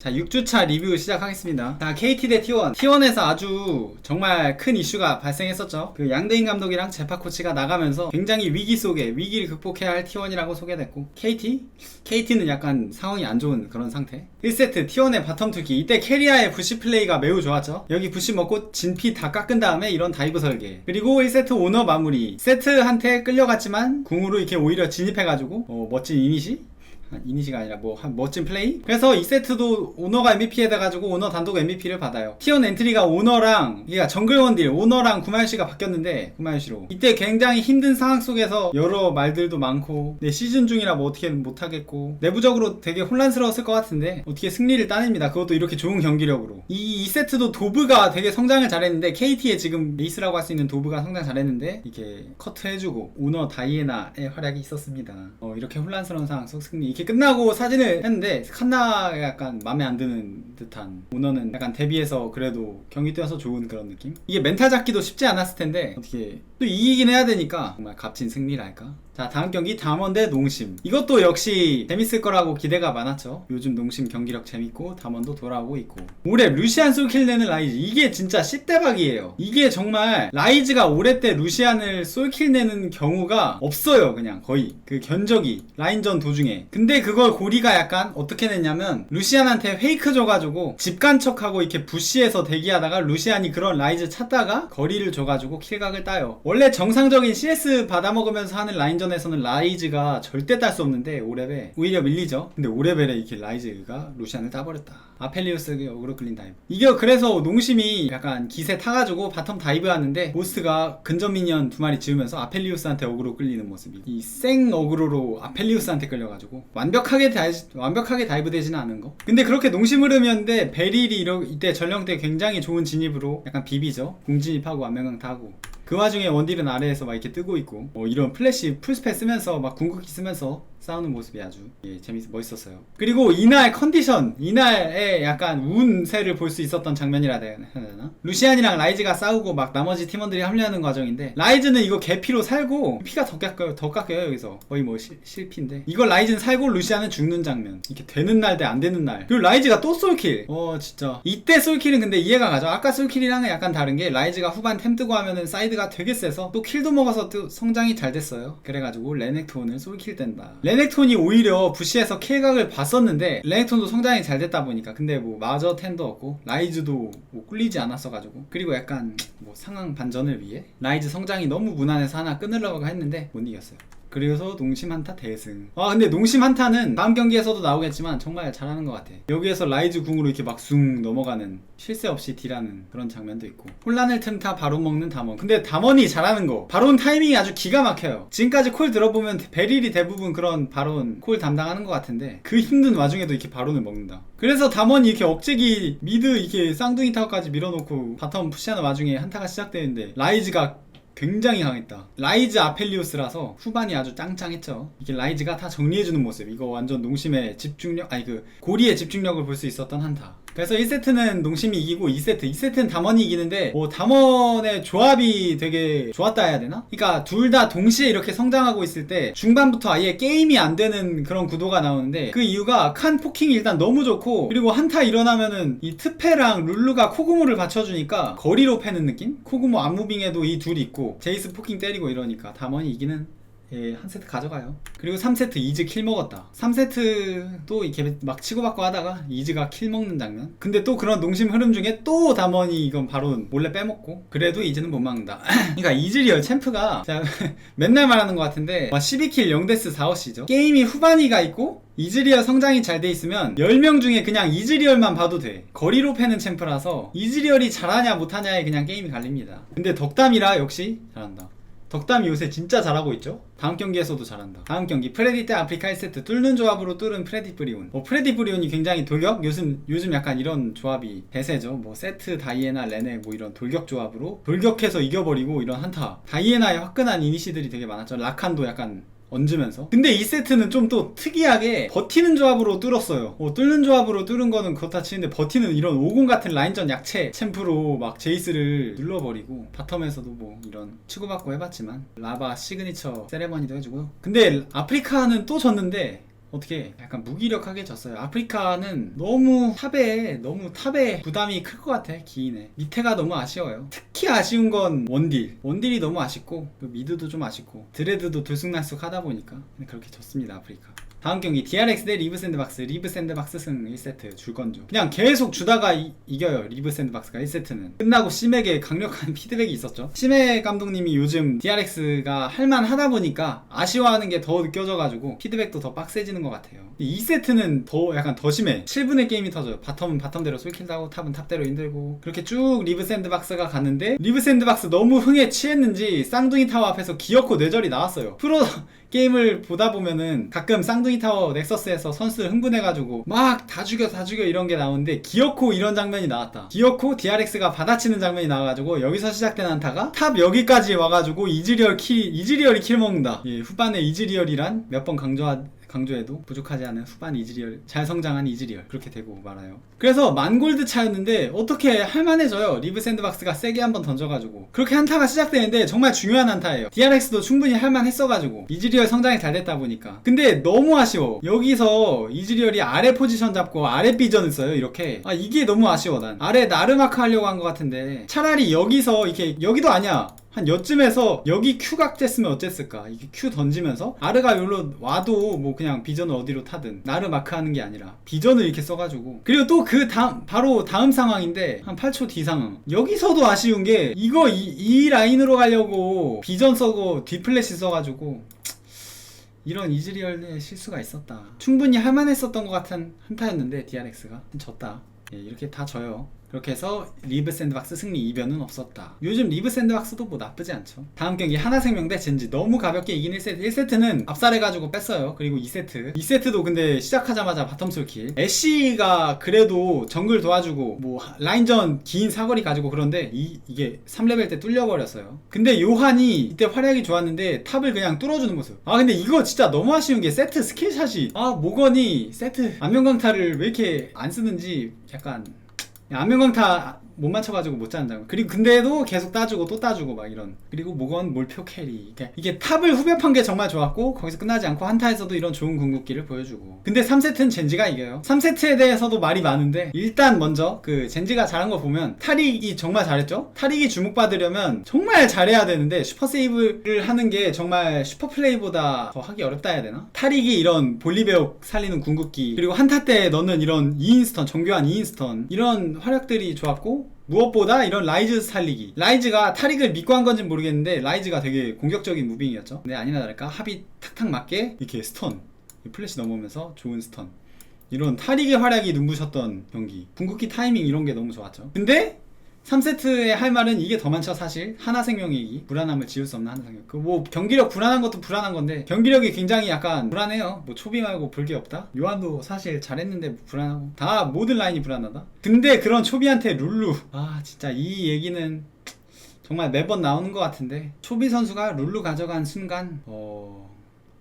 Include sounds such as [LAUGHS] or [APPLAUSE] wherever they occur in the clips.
자, 6주차 리뷰 시작하겠습니다. 자, KT 대 T1. T1에서 아주 정말 큰 이슈가 발생했었죠. 그 양대인 감독이랑 제파 코치가 나가면서 굉장히 위기 속에 위기를 극복해야 할 T1이라고 소개됐고, KT? KT는 약간 상황이 안 좋은 그런 상태. 1세트 T1의 바텀 투기. 이때 캐리아의 부시 플레이가 매우 좋았죠. 여기 부시 먹고 진피 다 깎은 다음에 이런 다이브 설계. 그리고 1세트 오너 마무리. 세트한테 끌려갔지만 궁으로 이렇게 오히려 진입해가지고, 어, 멋진 이니시? 아, 이니시가 아니라 뭐 한 멋진 플레이? 그래서 이 세트도 오너가 MVP 해가지고 오너 단독 MVP를 받아요. 티온 엔트리가 오너랑 그러니까 정글 원딜 오너랑 구마유시가 바뀌었는데 구마유시로 이때 굉장히 힘든 상황 속에서 여러 말들도 많고 네, 시즌 중이라 뭐 어떻게 못하겠고 내부적으로 되게 혼란스러웠을 것 같은데 어떻게 승리를 따냅니다. 그것도 이렇게 좋은 경기력으로 이, 이 세트도 도브가 되게 성장을 잘했는데 KT의 지금 베이스라고 할 수 있는 도브가 성장 잘했는데 이렇게 커트해주고 오너 다이애나의 활약이 있었습니다. 어, 이렇게 혼란스러운 상황 속 승리 이렇게 끝나고 사진을 했는데 칸나가 약간 마음에 안 드는 듯한 오너는 약간 데뷔해서 그래도 경기 뛰어서 좋은 그런 느낌? 이게 멘탈 잡기도 쉽지 않았을 텐데 어떻게 또 이기긴 해야 되니까 정말 값진 승리랄까? 자 다음 경기 담원 대 농심. 이것도 역시 재밌을 거라고 기대가 많았죠. 요즘 농심 경기력 재밌고 담원도 돌아오고 있고. 올해 루시안 솔킬 내는 라이즈. 이게 진짜 씹대박이에요. 이게 정말 라이즈가 올해 때 루시안을 솔킬 내는 경우가 없어요 그냥 거의. 그 견적이 라인전 도중에. 근데 그걸 고리가 약간 어떻게 냈냐면 루시안한테 페이크 줘가지고 집 간 척하고 이렇게 부시에서 대기하다가 루시안이 그런 라이즈 찾다가 거리를 줘가지고 킬각을 따요. 원래 정상적인 CS 받아먹으면서 하는 라인전에서는 라이즈가 절대 딸 수 없는데 5레벨 오히려 밀리죠. 근데 5레벨에 이렇게 라이즈가 루시안을 따버렸다 아펠리우스 어그로 클린 다이브 이게 그래서 농심이 약간 기세 타가지고 바텀 다이브 하는데 보스가 근접 미니언 두 마리 지으면서 아펠리우스한테 어그로 끌리는 모습이. 이 생 어그로로 아펠리우스한테 끌려가지고 완벽하게 다이, 완벽하게 다이브 되지는 않은 거? 근데 그렇게 농심 흐름이었는데 베릴이 이러, 이때 전령 때 굉장히 좋은 진입으로 약간 비비죠. 공진입하고 완명강 타고. 그 와중에 원딜은 아래에서 막 이렇게 뜨고 있고 뭐 이런 플래시 풀스페 쓰면서 막 궁극기 쓰면서 싸우는 모습이 아주 예, 재밌 멋있었어요. 그리고 이날 컨디션 이날에 약간 운세를 볼 수 있었던 장면이라 해야 되나? 루시안이랑 라이즈가 싸우고 막 나머지 팀원들이 합류하는 과정인데 라이즈는 이거 개피로 살고 피가 더 깎여요 더 깎여요 여기서. 거의 뭐 실, 실피인데. 이걸 라이즈는 살고 루시안은 죽는 장면. 이렇게 되는 날 대 안 되는 날. 그리고 라이즈가 또 솔킬. 어 진짜. 이때 솔킬은 근데 이해가 가죠. 아까 솔킬이랑은 약간 다른 게 라이즈가 후반 템 뜨고 하면은 사이드가 되게 세서 또 킬도 먹어서 또 성장이 잘 됐어요. 그래가지고 레넥톤을 솔킬 댄다 레넥톤이 오히려 부시에서 킬각을 봤었는데 레넥톤도 성장이 잘 됐다 보니까 근데 뭐 마저 텐도 없고 라이즈도 뭐 꿀리지 않았어가지고 그리고 약간 뭐 상황 반전을 위해 라이즈 성장이 너무 무난해서 하나 끊으려고 했는데 못 이겼어요 그래서 농심 한타 대승. 아 근데 농심 한타는 다음 경기에서도 나오겠지만 정말 잘하는 것 같아. 여기에서 라이즈 궁으로 이렇게 막 숭 넘어가는 실세 없이 딜하는 그런 장면도 있고. 혼란을 틈타 바론 먹는 담원. 근데 담원이 잘하는 거. 바론 타이밍이 아주 기가 막혀요. 지금까지 콜 들어보면 베릴이 대부분 그런 바론 콜 담당하는 것 같은데 그 힘든 와중에도 이렇게 바론을 먹는다. 그래서 담원이 이렇게 억제기 미드 이렇게 쌍둥이 타워까지 밀어놓고 바텀 푸시하는 와중에 한타가 시작되는데 라이즈가 굉장히 강했다. 라이즈 아펠리우스라서 후반이 아주 짱짱했죠. 이게 라이즈가 다 정리해주는 모습. 이거 완전 농심의 집중력, 아니 그 고리의 집중력을 볼 수 있었던 한타. 그래서 1세트는 농심이 이기고 2세트, 2세트는 담원이 이기는데 뭐 담원의 조합이 되게 좋았다 해야 되나? 그러니까 둘 다 동시에 이렇게 성장하고 있을 때 중반부터 아예 게임이 안 되는 그런 구도가 나오는데 그 이유가 칸 포킹이 일단 너무 좋고 그리고 한타 일어나면은 이 트페랑 룰루가 코구모를 받쳐주니까 거리로 패는 느낌? 코구모 안무빙에도 이 둘이 있고 제이스 포킹 때리고 이러니까 담원이 이기는 예, 한 세트 가져가요. 그리고 3세트 이즈 킬 먹었다. 3세트 또 이렇게 막 치고받고 하다가 이즈가 킬 먹는 장면. 근데 또 그런 농심 흐름 중에 또 담원이 이건 바로 몰래 빼먹고 그래도 이즈는 못 막는다. [CLEARS THROAT] 그러니까 이즈리얼 챔프가 제가 [LAUGHS] 맨날 말하는 것 같은데 12킬 0데스 4어시죠. 게임이 후반이가 있고 이즈리얼 성장이 잘 돼 있으면 10명 중에 그냥 이즈리얼만 봐도 돼. 거리로 패는 챔프라서 이즈리얼이 잘하냐 못하냐에 그냥 게임이 갈립니다. 근데 덕담이라 역시 잘한다. 덕담이 요새 진짜 잘하고 있죠? 다음 경기에서도 잘한다. 다음 경기 프레디 때 아프리카 1세트 뚫는 조합으로 뚫은 프레디 브리온. 뭐 프레디 브리온이 굉장히 돌격? 요즘 요즘 약간 이런 조합이 대세죠. 뭐 세트 다이애나 레네 뭐 이런 돌격 조합으로 돌격해서 이겨버리고 이런 한타. 다이애나의 화끈한 이니시들이 되게 많았죠. 라칸도 약간 얹으면서. 근데 이 세트는 좀 또 특이하게 버티는 조합으로 뚫었어요. 어, 뚫는 조합으로 뚫은 거는 그렇다 치는데 버티는 이런 오공 같은 라인전 약체 챔프로 막 제이스를 눌러버리고 바텀에서도 뭐 이런 치고받고 해봤지만 라바 시그니처 세레머니도 해주고요. 근데 아프리카는 또 졌는데 어떻게 약간 무기력하게 졌어요. 아프리카는 너무 탑에 너무 탑에 부담이 클 것 같아 기인에 밑에가 너무 아쉬워요. 특히 아쉬운 건 원딜 원딜이 너무 아쉽고 그 미드도 좀 아쉽고 드레드도 들쑥날쑥 하다 보니까 그렇게 졌습니다 아프리카. 다음 경기 DRX 대 리브 샌드박스. 리브 샌드박스 승 1세트 줄 건죠. 그냥 계속 주다가 이, 이겨요. 리브 샌드박스가 1세트는. 끝나고 심에게 강력한 [LAUGHS] 피드백이 있었죠. 심해 감독님이 요즘 DRX가 할만하다 보니까 아쉬워하는 게 더 느껴져가지고 피드백도 더 빡세지는 것 같아요. 2세트는 더 약간 더 심해. 7분의 게임이 터져요. 바텀은 바텀대로 하고 탑은 탑대로 힘들고 그렇게 쭉 리브 샌드박스가 갔는데 리브 샌드박스 너무 흥에 취했는지 쌍둥이 타워 앞에서 기어코 뇌절이 나왔어요. 프로 [LAUGHS] 게임을 보다 보면은 가끔 쌍둥이 타워 넥서스에서 선수들 흥분해가지고 막 다 죽여 다 죽여 이런 게 나오는데 기어코 이런 장면이 나왔다. 기어코 DRX가 받아치는 장면이 나와가지고 여기서 시작된 한타가 탑 여기까지 와가지고 이즈리얼 킬 이즈리얼이 킬 먹는다. 예, 후반에 이즈리얼이란 몇 번 강조하 강조해도 부족하지 않은 후반 이즈리얼 잘 성장한 이즈리얼 그렇게 되고 말아요. 그래서 만골드 차였는데 어떻게 할만해져요. 리브 샌드박스가 세게 한번 던져가지고. 그렇게 한타가 시작되는데 정말 중요한 한타예요. DRX도 충분히 할만했어가지고 이즈리얼 성장이 잘 됐다 보니까. 근데 너무 아쉬워. 여기서 이즈리얼이 아래 포지션 잡고 아래 비전을 써요 이렇게. 아 이게 너무 아쉬워 난. 아래 나르마크 하려고 한 것 같은데 차라리 여기서 이렇게 여기도 아니야 한 여쯤에서 여기 Q 각됐으면 어땠을까 이게 Q 던지면서 아르가 여기로 와도 뭐 그냥 비전을 어디로 타든 나를 마크하는 게 아니라 비전을 이렇게 써가지고 그리고 또 그 다음 바로 다음 상황인데 한 8초 뒤 상황 여기서도 아쉬운 게 이거 이, 이 라인으로 가려고 비전 써고 뒤플래시 써가지고 이런 이즈리얼의 실수가 있었다. 충분히 할만했었던 것 같은 한타였는데 DRX가 졌다. 예, 이렇게 다 져요. 그렇게 해서 리브 샌드박스 승리 이변은 없었다. 요즘 리브 샌드박스도 뭐 나쁘지 않죠. 다음 경기 하나생명 대 젠지 너무 가볍게 이긴 1세트. 1세트는 압살해가지고 뺐어요. 그리고 2세트. 2세트도 근데 시작하자마자 바텀 솔킬. 애쉬가 그래도 정글 도와주고 뭐 라인전 긴 사거리 가지고 그런데 이, 이게 3레벨 때 뚫려버렸어요. 근데 요한이 이때 활약이 좋았는데 탑을 그냥 뚫어주는 모습. 아 근데 이거 진짜 너무 아쉬운 게 세트 스킬샷이 아 모건이 세트 안면강타를 왜 이렇게 안 쓰는지 약간 안면강타 못 맞춰가지고 못 잡는다고. 그리고 근데도 계속 따주고 또 따주고 막 이런. 그리고 모건 몰표 캐리. 이게, 이게 탑을 후벼판 게 정말 좋았고 거기서 끝나지 않고 한타에서도 이런 좋은 궁극기를 보여주고. 근데 3세트는 젠지가 이겨요. 3세트에 대해서도 말이 많은데 일단 먼저 그 젠지가 잘한 거 보면 타릭이 정말 잘했죠. 타릭이 주목받으려면 정말 잘해야 되는데 슈퍼 세이브를 하는 게 정말 슈퍼 플레이보다 더 하기 어렵다 해야 되나? 타릭이 이런 볼리베옥 살리는 궁극기 그리고 한타 때 넣는 이런 2인스턴 정교한 2인스턴 이런 활약들이 좋았고 무엇보다 이런 라이즈 살리기. 라이즈가 타릭을 믿고 한 건지 모르겠는데 라이즈가 되게 공격적인 무빙이었죠. 근데 아니나 다를까 합이 탁탁 맞게 이렇게 스턴 플래시 넘어오면서 좋은 스턴. 이런 타릭의 활약이 눈부셨던 경기. 궁극기 타이밍 이런 게 너무 좋았죠. 근데 3세트에 할 말은 이게 더 많죠 사실. 하나생명이 불안함을 지울 수 없는 하나생명. 그 뭐 경기력 불안한 것도 불안한 건데 경기력이 굉장히 약간 불안해요. 뭐 초비 말고 볼 게 없다? 요한도 사실 잘했는데 불안하고. 다 모든 라인이 불안하다. 근데 그런 초비한테 룰루. 아 진짜 이 얘기는 정말 매번 나오는 것 같은데. 초비 선수가 룰루 가져간 순간 어...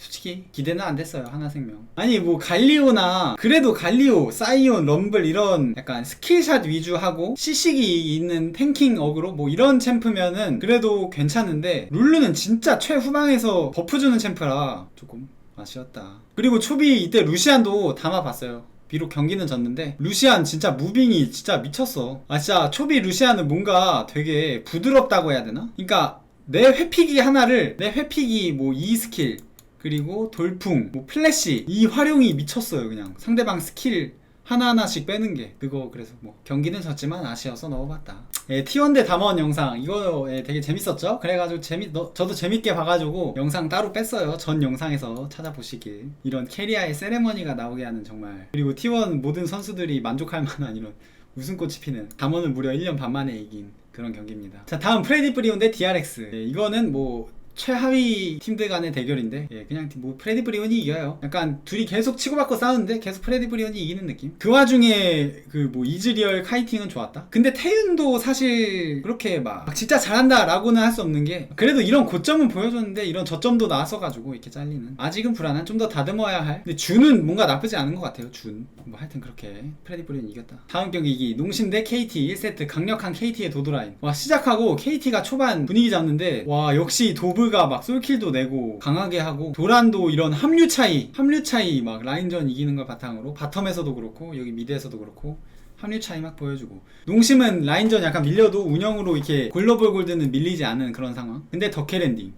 솔직히 기대는 안 됐어요 하나생명. 아니 뭐 갈리오나 그래도 갈리오 사이온 럼블 이런 약간 스킬샷 위주하고 시식이 있는 탱킹 어그로 뭐 이런 챔프면은 그래도 괜찮은데 룰루는 진짜 최후방에서 버프 주는 챔프라 조금 아쉬웠다. 그리고 초비 이때 루시안도 담아봤어요. 비록 경기는 졌는데 루시안 진짜 무빙이 진짜 미쳤어. 아 진짜 초비 루시안은 뭔가 되게 부드럽다고 해야 되나? 그러니까 내 회피기 하나를 내 회피기 뭐 2스킬 그리고 돌풍, 뭐 플래시 이 활용이 미쳤어요 그냥. 상대방 스킬 하나하나씩 빼는 게. 그거 그래서 뭐 경기는 졌지만 아쉬워서 넣어봤다. 예, T1 대 담원 영상. 이거 예, 되게 재밌었죠? 그래가지고 재미 너, 저도 재밌게 봐가지고 영상 따로 뺐어요. 전 영상에서 찾아보시길. 이런 캐리아의 세레머니가 나오게 하는 정말. 그리고 T1 모든 선수들이 만족할 만한 이런 웃음꽃이 피는 담원을 무려 1년 반 만에 이긴 그런 경기입니다. 자 다음 프레디 브리온 대 DRX 예, 이거는 뭐 최하위 팀들 간의 대결인데 예, 그냥 뭐 프레디 브리온이 이겨요. 약간 둘이 계속 치고받고 싸우는데 계속 프레디 브리온이 이기는 느낌. 그 와중에 그 뭐 이즈리얼 카이팅은 좋았다. 근데 태윤도 사실 그렇게 막 진짜 잘한다라고는 할 수 없는 게 그래도 이런 고점은 보여줬는데 이런 저점도 나왔어가지고 이렇게 잘리는. 아직은 불안한. 좀 더 다듬어야 할. 근데 준은 뭔가 나쁘지 않은 것 같아요. 준. 뭐 하여튼 그렇게 프레디 브리온 이겼다. 다음 경기 농심 대 KT 1세트 강력한 KT의 도드라인. 와 시작하고 KT가 초반 분위기 잡는데 와 역시 도브 리브가 막 솔킬도 내고 강하게 하고 도란도 이런 합류 차이 합류 차이 막 라인전 이기는 걸 바탕으로 바텀에서도 그렇고 여기 미드에서도 그렇고 합류 차이 막 보여주고. 농심은 라인전 약간 밀려도 운영으로 이렇게 글로벌 골드는 밀리지 않은 그런 상황. 근데 엔딩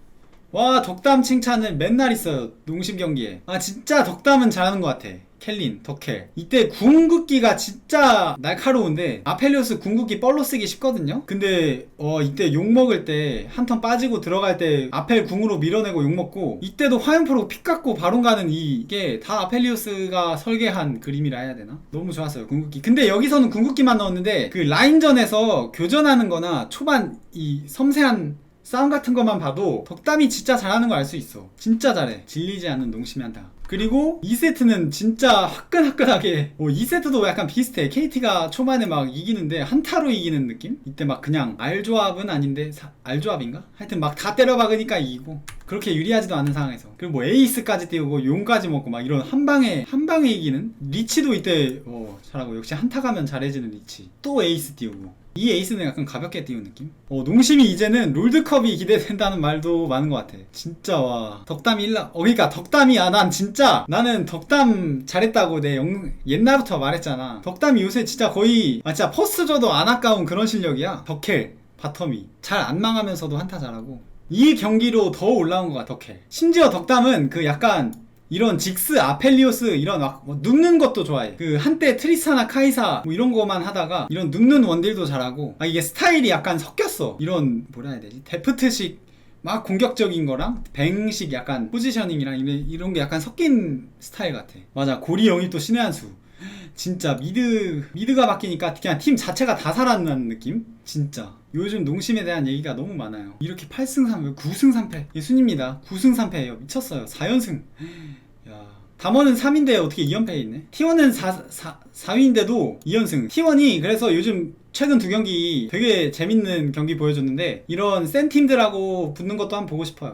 와 덕담 칭찬을 맨날 있어요 농심 경기에. 아 진짜 덕담은 잘하는 것 같아 켈린, 덕켈 이때 궁극기가 진짜 날카로운데 아펠리오스 궁극기 뻘로 쓰기 쉽거든요? 근데 어 이때 욕먹을 때 한 턴 빠지고 들어갈 때 아펠 궁으로 밀어내고 욕먹고 이때도 화염포로 픽 갖고 바론 가는 이게 다 아펠리오스가 설계한 그림이라 해야 되나? 너무 좋았어요 궁극기. 근데 여기서는 궁극기만 넣었는데 그 라인전에서 교전하는 거나 초반 이 섬세한 싸움 같은 것만 봐도 덕담이 진짜 잘하는 걸 알 수 있어. 진짜 잘해. 질리지 않는 농심이 한다. 그리고 2세트는 진짜 화끈화끈하게 어, 2세트도 약간 비슷해. KT가 초반에 막 이기는데 한타로 이기는 느낌? 이때 막 그냥 알조합은 아닌데 사- 알조합인가? 하여튼 막 다 때려박으니까 이기고 그렇게 유리하지도 않은 상황에서 그리고 뭐 에이스까지 띄우고 용까지 먹고 막 이런 한 방에 한 방에 이기는 리치도 이때 어, 잘하고 역시 한타 가면 잘해지는 리치 또 에이스 띄우고 이 에이스는 약간 가볍게 띄운 느낌? 어, 농심이 이제는 롤드컵이 기대된다는 말도 많은 것 같아. 진짜 와. 덕담이 일라. 어, 그니까 덕담이야. 난 진짜 나는 덕담 잘했다고 내 영, 옛날부터 말했잖아. 덕담이 요새 진짜 거의, 아, 진짜 퍼스 줘도 안 아까운 그런 실력이야. 덕켈, 바텀이. 잘 안 망하면서도 한타 잘하고. 이 경기로 더 올라온 것 같아, 덕켈. 심지어 덕담은 그 약간 이런 직스, 아펠리오스 이런 막 뭐 눕는 것도 좋아해. 그 한때 트리스타나 카이사 뭐 이런 거만 하다가 이런 눕는 원딜도 잘하고 아 이게 스타일이 약간 섞였어. 이런 뭐라 해야 되지? 데프트식 막 공격적인 거랑 뱅식 약간 포지셔닝이랑 이런, 이런 게 약간 섞인 스타일 같아. 맞아. 고리 영이 또 신의 한 수. 진짜 미드 미드가 바뀌니까 그냥 팀 자체가 다 살아나는 느낌? 진짜 요즘 농심에 대한 얘기가 너무 많아요 이렇게 8승 3패 9승 3패 예순입니다 9승 3패예요 미쳤어요 4연승 야 담원은 3인데 어떻게 2연패에 있네? T1은 4, 4, 4위인데도 2연승. T1이 그래서 요즘 최근 두 경기 되게 재밌는 경기 보여줬는데 이런 센 팀들하고 붙는 것도 한번 보고 싶어요